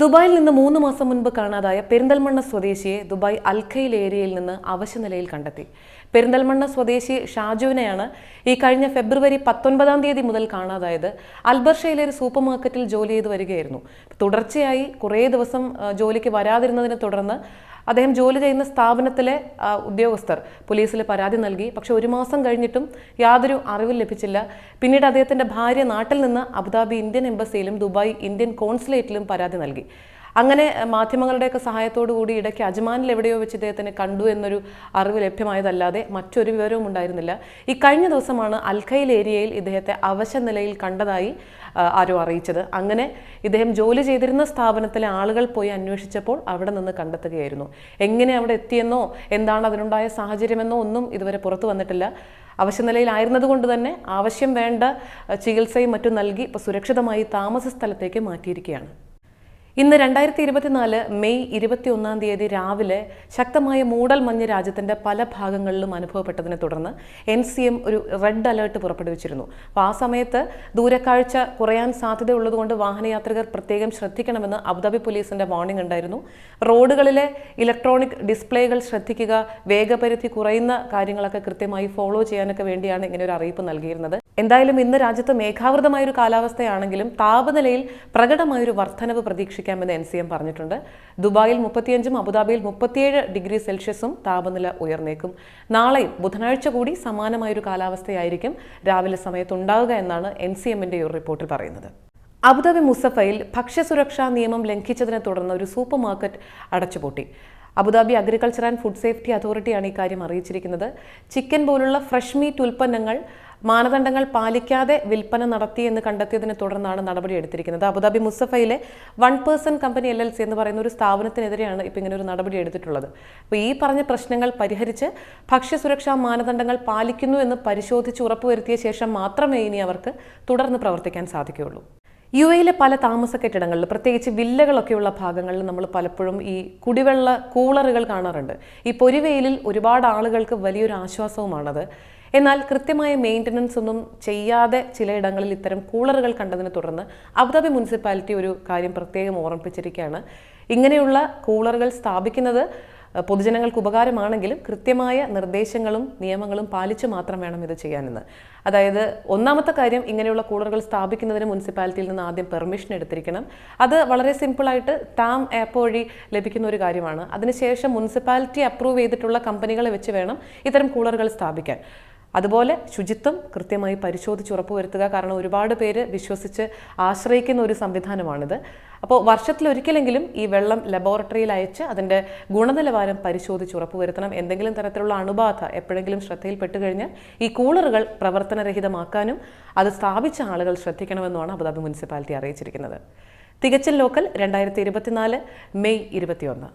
ദുബായിൽ നിന്ന് മൂന്ന് മാസം മുൻപ് കാണാതായ പെരിന്തൽമണ്ണ സ്വദേശിയെ ദുബായ് അൽഖയിൽ ഏരിയയിൽ നിന്ന് അവശനിലയിൽ കണ്ടെത്തി. പെരിന്തൽമണ്ണ സ്വദേശി ഷാജുവിനെയാണ് ഈ കഴിഞ്ഞ ഫെബ്രുവരി പത്തൊൻപതാം തീയതി മുതൽ കാണാതായത്. അൽബർഷയിലെ ഒരു സൂപ്പർ മാർക്കറ്റിൽ ജോലി ചെയ്തു വരികയായിരുന്നു. തുടർച്ചയായി കുറേ ദിവസം ജോലിക്ക് വരാതിരുന്നതിനെ തുടർന്ന് അദ്ദേഹം ജോലി ചെയ്യുന്ന സ്ഥാപനത്തിലെ ഉദ്യോഗസ്ഥർ പോലീസിൽ പരാതി നൽകി. പക്ഷെ ഒരു മാസം കഴിഞ്ഞിട്ടും യാതൊരു അറിവും ലഭിച്ചില്ല. പിന്നീട് അദ്ദേഹത്തിന്റെ ഭാര്യ നാട്ടിൽ നിന്ന് അബുദാബി ഇന്ത്യൻ എംബസിയിലും ദുബായ് ഇന്ത്യൻ കോൺസുലേറ്റിലും പരാതി നൽകി. അങ്ങനെ മാധ്യമങ്ങളുടെയൊക്കെ സഹായത്തോടു കൂടി ഇടയ്ക്ക് അജ്മാനിൽ എവിടെയോ വെച്ച് ഇദ്ദേഹത്തിന് കണ്ടു എന്നൊരു അറിവ് ലഭ്യമായതല്ലാതെ മറ്റൊരു വിവരവും ഉണ്ടായിരുന്നില്ല. ഈ കഴിഞ്ഞ ദിവസമാണ് അൽഖയിൽ ഏരിയയിൽ ഇദ്ദേഹത്തെ അവശ നിലയിൽ കണ്ടതായി ആരോ അറിയിച്ചത്. അങ്ങനെ ഇദ്ദേഹം ജോലി ചെയ്തിരുന്ന സ്ഥാപനത്തിലെ ആളുകൾ പോയി അന്വേഷിച്ചപ്പോൾ അവിടെ നിന്ന് കണ്ടെത്തുകയായിരുന്നു. എങ്ങനെ അവിടെ എത്തിയെന്നോ എന്താണ് അതിനുണ്ടായ സാഹചര്യമെന്നോ ഒന്നും ഇതുവരെ പുറത്തു വന്നിട്ടില്ല. അവശനിലയിലായിരുന്നത് കൊണ്ട് തന്നെ ആവശ്യം വേണ്ട ചികിത്സയും മറ്റും നൽകി ഇപ്പോൾ സുരക്ഷിതമായി താമസ സ്ഥലത്തേക്ക് മാറ്റിയിരിക്കുകയാണ്. ഇന്ന് രണ്ടായിരത്തി ഇരുപത്തിനാല് മെയ് ഇരുപത്തി ഒന്നാം തീയതി രാവിലെ ശക്തമായ മൂടൽ മഞ്ഞ് രാജ്യത്തിന്റെ പല ഭാഗങ്ങളിലും അനുഭവപ്പെട്ടതിനെ തുടർന്ന് എൻ സി എം ഒരു റെഡ് അലേർട്ട് പുറപ്പെടുവിച്ചിരുന്നു. അപ്പോൾ ആ സമയത്ത് ദൂരക്കാഴ്ച കുറയാൻ സാധ്യതയുള്ളതുകൊണ്ട് വാഹനയാത്രികർ പ്രത്യേകം ശ്രദ്ധിക്കണമെന്ന് അബുദാബി പോലീസിന്റെ വാർണിംഗ് ഉണ്ടായിരുന്നു. റോഡുകളിലെ ഇലക്ട്രോണിക് ഡിസ്പ്ലേകൾ ശ്രദ്ധിക്കുക വേഗപരിധി കുറയുന്ന കാര്യങ്ങളൊക്കെ കൃത്യമായി ഫോളോ ചെയ്യാനൊക്കെ വേണ്ടിയാണ് ഇങ്ങനെ ഒരു അറിയിപ്പ് നൽകിയിരുന്നത്. എന്തായാലും ഇന്ന് രാജ്യത്ത് മേഘാവൃതമായൊരു കാലാവസ്ഥയാണെങ്കിലും താപനിലയിൽ പ്രകടമായൊരു വർധനവ് പ്രതീക്ഷിക്കാമെന്ന് എൻ സി എം പറഞ്ഞിട്ടുണ്ട്. ദുബായിൽ മുപ്പത്തിയഞ്ചും അബുദാബിയിൽ മുപ്പത്തിയേഴ് ഡിഗ്രി സെൽഷ്യസും താപനില ഉയർന്നേക്കും. നാളെയും ബുധനാഴ്ച കൂടി സമാനമായൊരു കാലാവസ്ഥയായിരിക്കും രാവിലെ സമയത്ത് ഉണ്ടാവുക എന്നാണ് എൻ സി എമ്മിന്റെ ഒരു റിപ്പോർട്ടിൽ പറയുന്നത്. അബുദാബി മുസഫയിൽ ഭക്ഷ്യസുരക്ഷാ നിയമം ലംഘിച്ചതിനെ തുടർന്ന് ഒരു സൂപ്പർ മാർക്കറ്റ് അടച്ചുപൂട്ടി. Abu Dhabi agriculture and food safety അതോറിറ്റിയാണ് ഇക്കാര്യം അറിയിച്ചിരിക്കുന്നത്. ചിക്കൻ പോലുള്ള ഫ്രഷ് മീറ്റ് ഉൽപ്പന്നങ്ങൾ മാനദണ്ഡങ്ങൾ പാലിക്കാതെ വിൽപ്പന നടത്തി എന്ന് കണ്ടെത്തിയതിനെ തുടർന്നാണ് നടപടി എടുത്തിരിക്കുന്നത്. Abu Dhabi മുസഫയിലെ one person company L L C എന്ന് പറയുന്ന ഒരു സ്ഥാപനത്തിനെതിരെയാണ് ഇപ്പോൾ ഇങ്ങനെ ഒരു നടപടി എടുത്തിട്ടുള്ളത്. അപ്പോൾ ഈ പറഞ്ഞ പ്രശ്നങ്ങൾ പരിഹരിച്ച് ഭക്ഷ്യസുരക്ഷാ മാനദണ്ഡങ്ങൾ പാലിക്കുന്നു എന്ന് പരിശോധിച്ച് ഉറപ്പുവരുത്തിയ ശേഷം മാത്രമേ ഇനി അവർക്ക് തുടർന്ന് പ്രവർത്തിക്കാൻ സാധിക്കുകയുള്ളൂ. യു എയിലെ പല താമസ കെട്ടിടങ്ങളിൽ പ്രത്യേകിച്ച് വില്ലകളൊക്കെയുള്ള ഭാഗങ്ങളിൽ നമ്മൾ പലപ്പോഴും ഈ കുടിവെള്ള കൂളറുകൾ കാണാറുണ്ട്. ഈ പൊരിവെയിലിൽ ഒരുപാട് ആളുകൾക്ക് വലിയൊരു ആശ്വാസവുമാണത്. എന്നാൽ കൃത്യമായ മെയിന്റനൻസ് ഒന്നും ചെയ്യാതെ ചിലയിടങ്ങളിൽ ഇത്തരം കൂളറുകൾ കണ്ടതിനെ തുടർന്ന് അബുദാബി മുനിസിപ്പാലിറ്റി ഒരു കാര്യം പ്രത്യേകം ഓർമ്മിപ്പിച്ചിരിക്കുകയാണ്. ഇങ്ങനെയുള്ള കൂളറുകൾ സ്ഥാപിക്കുന്നത് പൊതുജനങ്ങൾക്ക് ഉപകാരമാണെങ്കിലും കൃത്യമായ നിർദ്ദേശങ്ങളും നിയമങ്ങളും പാലിച്ചു മാത്രം വേണം ഇത് ചെയ്യാനെന്ന്. അതായത് ഒന്നാമത്തെ കാര്യം ഇങ്ങനെയുള്ള കൂളറുകൾ സ്ഥാപിക്കുന്നതിന് മുനിസിപ്പാലിറ്റിയിൽ നിന്ന് ആദ്യം പെർമിഷൻ എടുത്തിരിക്കണം. അത് വളരെ സിമ്പിളായിട്ട് ടാം ആപ്പ് വഴി ലഭിക്കുന്ന ഒരു കാര്യമാണ്. അതിനുശേഷം മുനിസിപ്പാലിറ്റി അപ്രൂവ് ചെയ്തിട്ടുള്ള കമ്പനികളെ വെച്ച് വേണം ഇത്തരം കൂളറുകൾ സ്ഥാപിക്കാൻ. അതുപോലെ ശുചിത്വം കൃത്യമായി പരിശോധിച്ച് ഉറപ്പുവരുത്തുക. കാരണം ഒരുപാട് പേര് വിശ്വസിച്ച് ആശ്രയിക്കുന്ന ഒരു സംവിധാനമാണിത്. അപ്പോൾ വർഷത്തിലൊരിക്കലെങ്കിലും ഈ വെള്ളം ലബോറട്ടറിയിൽ അയച്ച് അതിന്റെ ഗുണനിലവാരം പരിശോധിച്ച് ഉറപ്പുവരുത്തണം. എന്തെങ്കിലും തരത്തിലുള്ള അണുബാധ എപ്പോഴെങ്കിലും ശ്രദ്ധയിൽപ്പെട്ട് കഴിഞ്ഞാൽ ഈ കൂളറുകൾ പ്രവർത്തനരഹിതമാക്കാനും അത് സ്ഥാപിച്ച ആളുകൾ ശ്രദ്ധിക്കണമെന്നുമാണ് അബുദാബി മുനിസിപ്പാലിറ്റി അറിയിച്ചിരിക്കുന്നത്. തികച്ചൽ ലോക്കൽ രണ്ടായിരത്തി മെയ് ഇരുപത്തിയൊന്ന്.